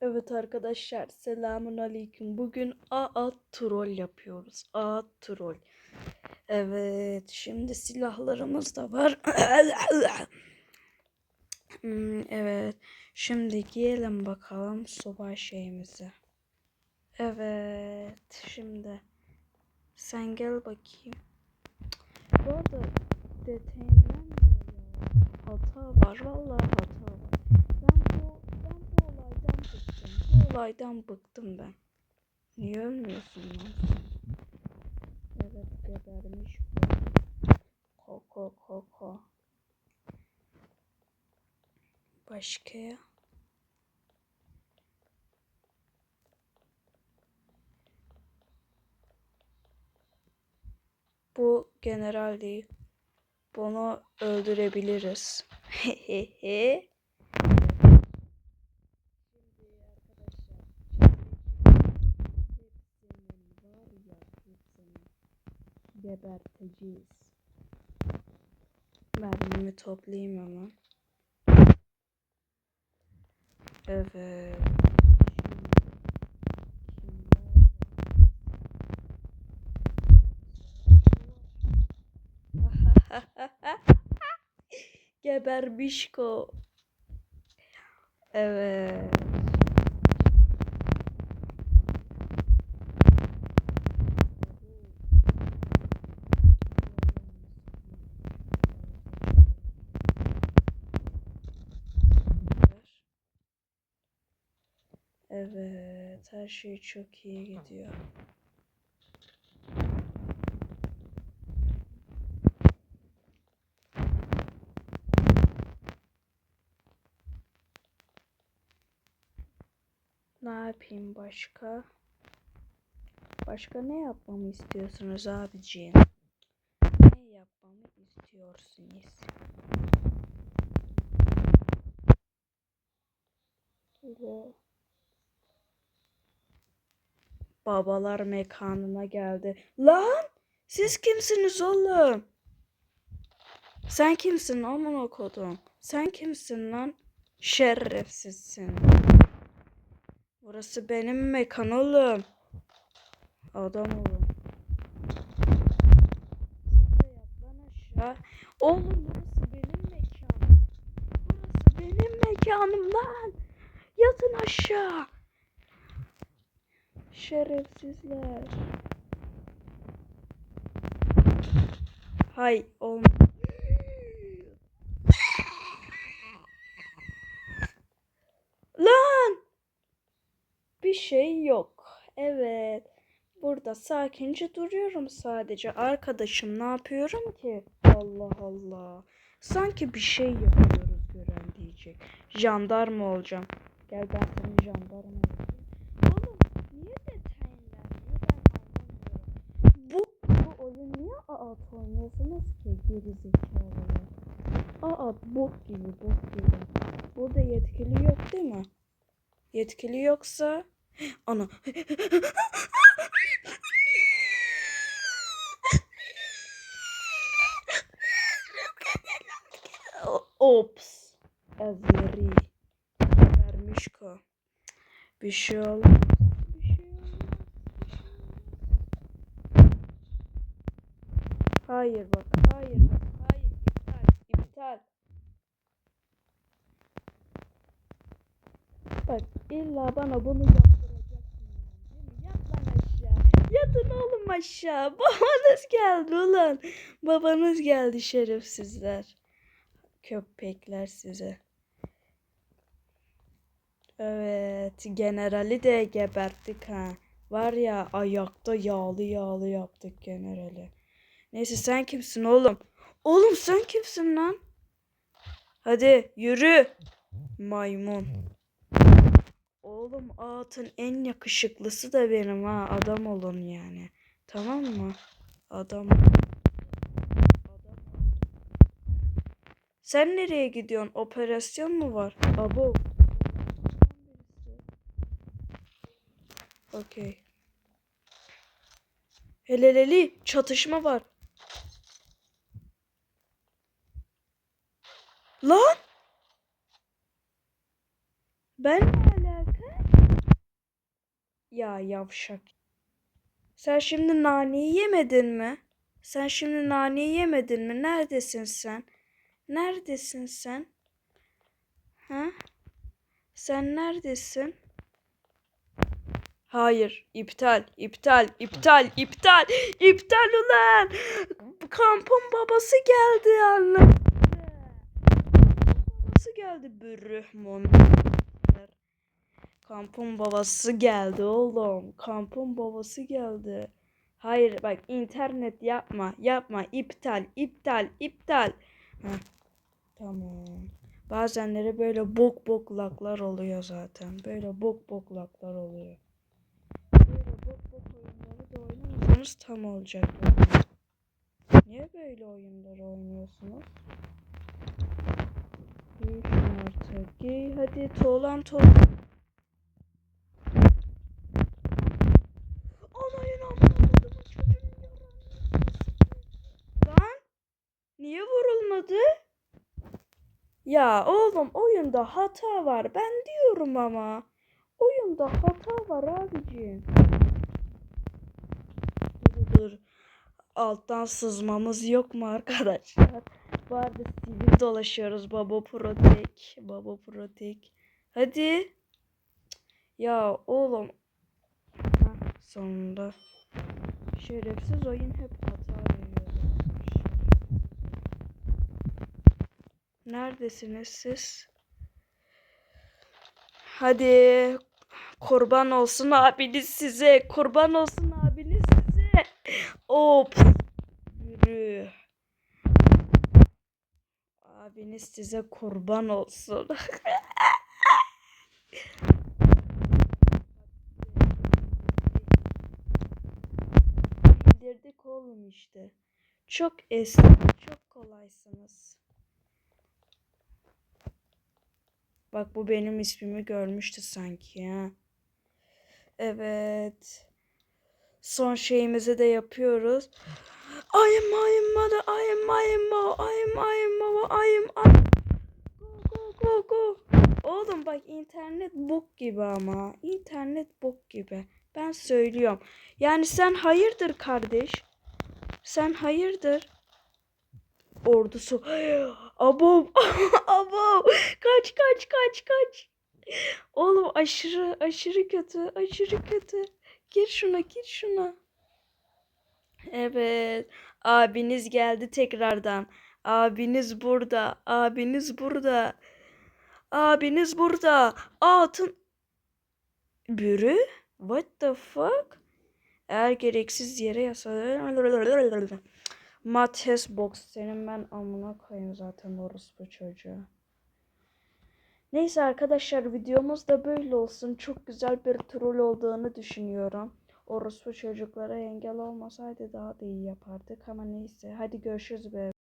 Evet arkadaşlar selamun aleyküm. Bugün AA troll yapıyoruz. AA troll. Evet şimdi silahlarımız da var. Hmm, evet şimdi giyelim bakalım soba şeyimizi. Evet şimdi sen gel bakayım. Bu arada detayından hata var. Vallahi hata var. Olaydan bıktım ben. Niye ölmüyorsun lan? Evet gebermiş bu. Koko koko. Başka ya? Bu general değil. Bunu öldürebiliriz. Hehehe. Şimdi arkadaşlar hepsinin var ya hepsini geberteceğiz. Mermimi toplayayım hemen. Evet. Geberbişko. Evet. Evet, her şey çok iyi gidiyor. Ne yapayım başka? Başka ne yapmamı istiyorsunuz abiciğim? Ne yapmamı istiyorsunuz? Böyle babalar mekanına geldi. Lan! Siz kimsiniz oğlum? Sen kimsin aman okudum? Sen kimsin lan? Şerefsizsin. Burası benim mekan oğlum. Adam oğlum. Sen de yat lan aşağı. Oğlum burası benim mekanım. Burası benim mekanım lan. Yatın aşağı. Şerefsizler. Hay olma. Lan! Bir şey yok. Evet. Burada sakince duruyorum sadece. Arkadaşım ne yapıyorum ki? Allah Allah. Sanki bir şey yapıyoruz gören diyecek. Jandarma olacağım. Gel ben senin jandarma olacağım. Oğlum niye detaylanmıyor ben anlamıyorum. Bu, bu oyun niye AAT oynuyorsunuz ki geri zekalılar? AAT bok gibi bok gibi. Burada yetkili yok değil mi? Yetkili yoksa ana Ops. Azeri. Vermiş ko. Bir şey olmaz. Bir şey olmaz. Hayır bak. Hayır bak. Hayır. İptal. İptal. Bak illa bana bunu yaptıracaksın? Yat lan aşağı. Yatın oğlum aşağı. Babanız geldi ulan. Babanız geldi şerefsizler. Köpekler size. Evet, generali de geberttik ha. Var ya ayakta yağlı yağlı yaptık generali. Neyse sen kimsin oğlum? Oğlum sen kimsin lan? Hadi yürü. Maymun. Oğlum atın en yakışıklısı da benim ha. Adam olun yani. Tamam mı? Adam. Adam. Sen nereye gidiyorsun? Operasyon mu var? Abo. Okey. Heleleli çatışma var. Lan! Ben ne alaka? Ya yavşak. Sen şimdi naneyi yemedin mi? Sen şimdi naneyi yemedin mi? Neredesin sen? Neredesin sen? Ha? Sen neredesin? Hayır, iptal, iptal, iptal, iptal, iptal ulan. Kampın babası geldi anne. Geldi bürüh monster. Kampın babası geldi oğlum. Kampın babası geldi. Hayır bak internet yapma, yapma, iptal, iptal, iptal. Heh, tamam. Bazenleri böyle bok bok laklar oluyor zaten. Böyle bok bok laklar oluyor. Böyle bok bok oyunları da oynamasanız tam olacak. Niye böyle oyunları oynuyorsunuz? Giy hadi tuğlan tuğlan. Anayın. Lan niye vurulmadı? Ya oğlum oyunda hata var. Ben diyorum ama. Oyunda hata var abicim. Dur dur. Alttan sızmamız yok mu arkadaşlar? Vardı sivil dolaşıyoruz. Baba Protek. Baba Protek. Hadi. Ya oğlum. Heh, sonunda. Şerefsiz oyun hep hata veriyor. Neredesiniz siz? Hadi. Kurban olsun abiniz size. Kurban olsun abiniz size. Hop. Yürü. Abiniz size kurban olsun. Bildirdik oğlum işte. Çok eski, çok kolaysınız. Bak bu benim ismimi görmüştü sanki ya. Evet. Son şeyimizi de yapıyoruz. Ayım ayım mother, ayım ayım mo, ayım ayım mo, ayım ayım. Go go go go. Oğlum bak internet bok gibi ama. İnternet bok gibi. Ben söylüyorum. Yani sen hayırdır kardeş? Sen hayırdır? Ordusu. Abo. Abo. Kaç kaç kaç kaç. Oğlum aşırı aşırı kötü. Aşırı kötü. Gir şuna gir şuna. Evet. Abiniz geldi tekrardan. Abiniz burada. Abiniz burada. Abiniz burada. Altın. Bürü? What the fuck? Eğer gereksiz yere yasa... Mates box senin ben amına koyayım zaten orospu çocuğu. Neyse arkadaşlar videomuz da böyle olsun. Çok güzel bir troll olduğunu düşünüyorum. Orospu çocuklara engel olmasaydı daha da iyi yapardık ama neyse. Hadi görüşürüz be.